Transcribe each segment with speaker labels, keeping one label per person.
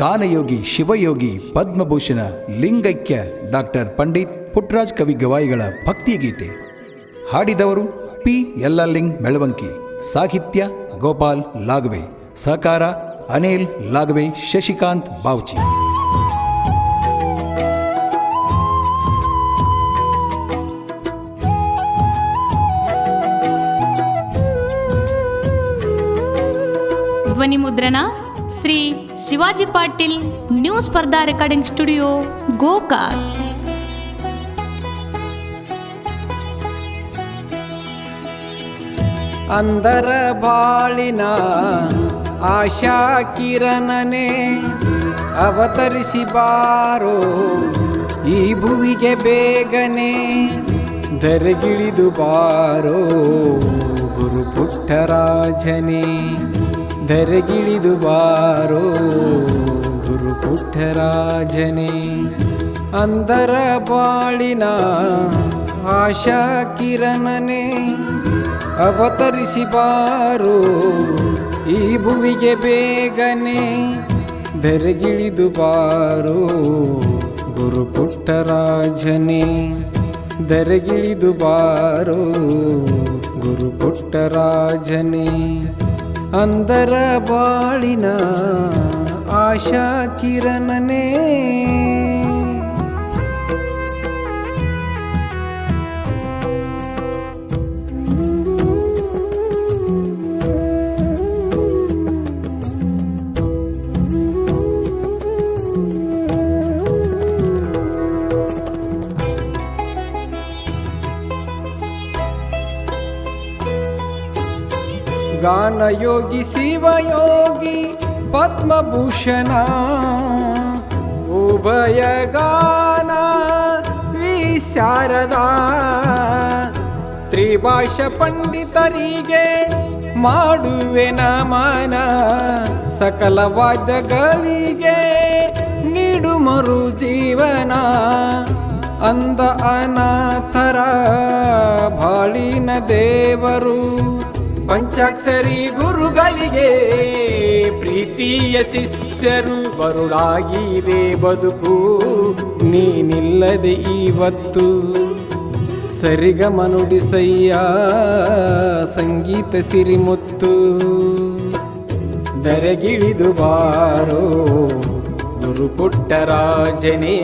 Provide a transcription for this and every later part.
Speaker 1: ಗಾನಯೋಗಿ, ಶಿವಯೋಗಿ, ಪದ್ಮಭೂಷಣ, ಲಿಂಗೈಕ್ಯ ಡಾಕ್ಟರ್ ಪಂಡಿತ್ ಪುಟ್ರಾಜ್ ಕವಿ ಗವಾಯಿಗಳ ಭಕ್ತಿಗೀತೆ. ಹಾಡಿದವರು ಪಿ. ಯಲ್ಲಲಿಂಗ್ ಮೆಳವಂಕಿ, ಸಾಹಿತ್ಯ ಗೋಪಾಲ್ ಲಾಗವೆ ಸಹಕಾರ ಅನಿಲ್ ಲಾಗವೆ ಶಶಿಕಾಂತ್ ಬಾವ್ಚಿ.
Speaker 2: ಧ್ವನಿ ಮುದ್ರಣ Shri Shivaji Patil new Spardha recording studio, Gokak.
Speaker 3: ಅಂದರ ಬಾಳಿನ ಆಶಾ ಕಿರಣನೆ ಅವತರಿಸಿ ಬಾರೋ ಈ ಭುವಿಗೆ ಬೇಗನೆ ಧರೆಗಿಳಿದು ಬಾರೋ. ಪುಟ್ಟರಾಜನೇ, ಧರೆಗಿಳಿದು ಬಾರೋ ಗುರು ಪುಟ್ಟರಾಜನೇ, ಅಂದರ ಬಾಳಿನ ಆಶಾ ಕಿರಣನೆ, ಅವತರಿಸಿ ಬಾರೋ ಈ ಭುವಿಗೆ ಬೇಗನೆ, ಧರೆಗಿಳಿದು ಬಾರೋ ಗುರು ಪುಟ್ಟರಾಜನೇ, ಧರೆಗಿಳಿದು ಬಾರೋ ಪುಟ್ಟರಾಜನೇ ಅಂದರ ಬಾಳಿನ ಆಶಾ ಕಿರಣನೇ. ಗಾನಯೋಗಿ ಶಿವಯೋಗಿ ಪದ್ಮಭೂಷಣ, ಉಭಯ ಗಾನ, ವಿಶಾರದ, ತ್ರಿಭಾಷ ಪಂಡಿತರಿಗೆ ಮಾಡುವೆ ನಮನ, ಸಕಲ ವಾದ್ಯಗಳಿಗೆ ನೀಡು ಮರು ಜೀವನ, ಅಂದ ಅನಾಥರ ಬಾಳಿನ ದೇವರು. ಪಂಚಾಕ್ಷರಿ ಗುರುಗಳಿಗೆ, ಪ್ರೀತಿಯ ಶಿಷ್ಯರು ಬರುಳಾಗಿರೆ ಬದುಕು. ನೀನಿಲ್ಲದೆ ಇವತ್ತು ಸರಿಗಮನುಡಿಸಯ್ಯ, ಸಂಗೀತ ಸಿರಿಮುತ್ತು. ದರಗಿಳಿದು ಬಾರೋ ಗುರು ಪುಟ್ಟರಾಜನೇ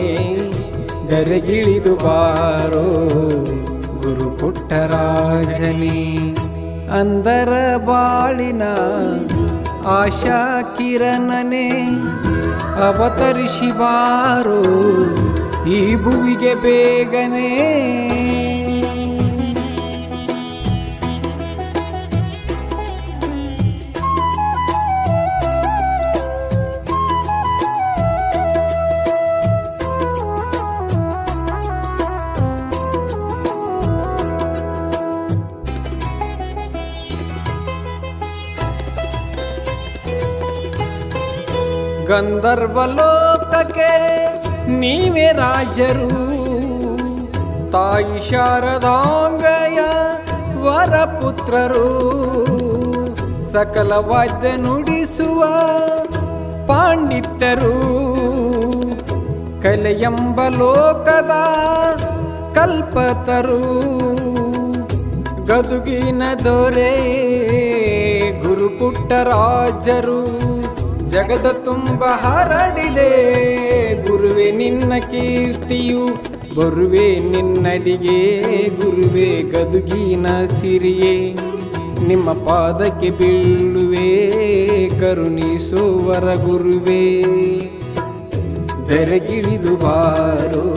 Speaker 3: ದರಗಿಳಿದು ಬಾರೋ ಗುರು ಪುಟ್ಟರಾಜನೇ ಅಂದರ ಬಾಳಿನ ಆಶಾ ಕಿರಣನೆ ಅವತರಿಸಿ ಬಾರು ಈ ಭುವಿಗೆ ಬೇಗನೆ. ಗಂಧರ್ವ ಲೋಕಕ್ಕೆ ನೀವೇ ರಾಜರು. ತಾಯಿ ಶಾರದಾಂಗಯ ವರಪುತ್ರರು. ಸಕಲ ವಾದ್ಯ ನುಡಿಸುವ ಪಾಂಡಿತ್ಯರು. ಕಲೆಯೆಂಬ ಲೋಕದ ಕಲ್ಪತರು. ಗದುಗಿನ ದೊರೆ ಗುರು ಪುಟ್ಟರಾಜರು ಜಗದ ತುಂಬ ಹರಡಿದೆ. ಗುರುವೆ ನಿನ್ನ ಕೀರ್ತಿಯು, ಬರುವೆ ನಿನ್ನಡಿಗೆ. ಗುರುವೆ ಗದುಗಿನ ಸಿರಿಯೇ, ನಿಮ್ಮ ಪಾದಕ್ಕೆ ಬೀಳುವೆ. ಕರುಣಿಸುವರ ಗುರುವೇ, ಬೆರಗಿಳಿದು ಬಾರೋ.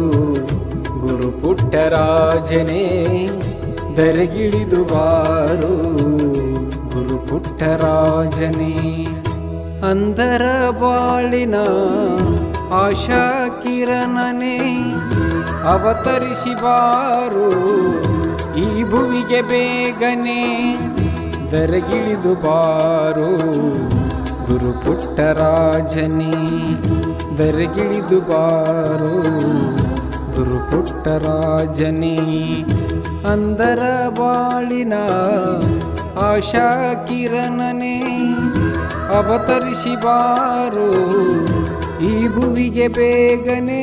Speaker 3: ಗುರು ಪುಟ್ಟರಾಜನೇ ಬೆರಗಿಳಿದು ಬಾರೋ. ಗುರು ಪುಟ್ಟರಾಜನೇ ಅಂದರ ಬಾಳಿನ ಆಶಾ ಕಿರಣನೆ, ಅವತರಿಸಿ ಬಾರು ಈ ಭುವಿಗೆ ಬೇಗನೆ, ದರಗಿಳಿದು ಬಾರು ಗುರು ಪುಟ್ಟರಾಜನೇ ದರಗಿಳಿದು ಬಾರು ಗುರು ಪುಟ್ಟರಾಜನೇ ಅಂದರ ಬಾಳಿನ ಆಶಾ ಕಿರಣನೆ ಅವತರಿಸಿ ಬಾರು ಈ ಭುವಿಗೆ ಬೇಗನೆ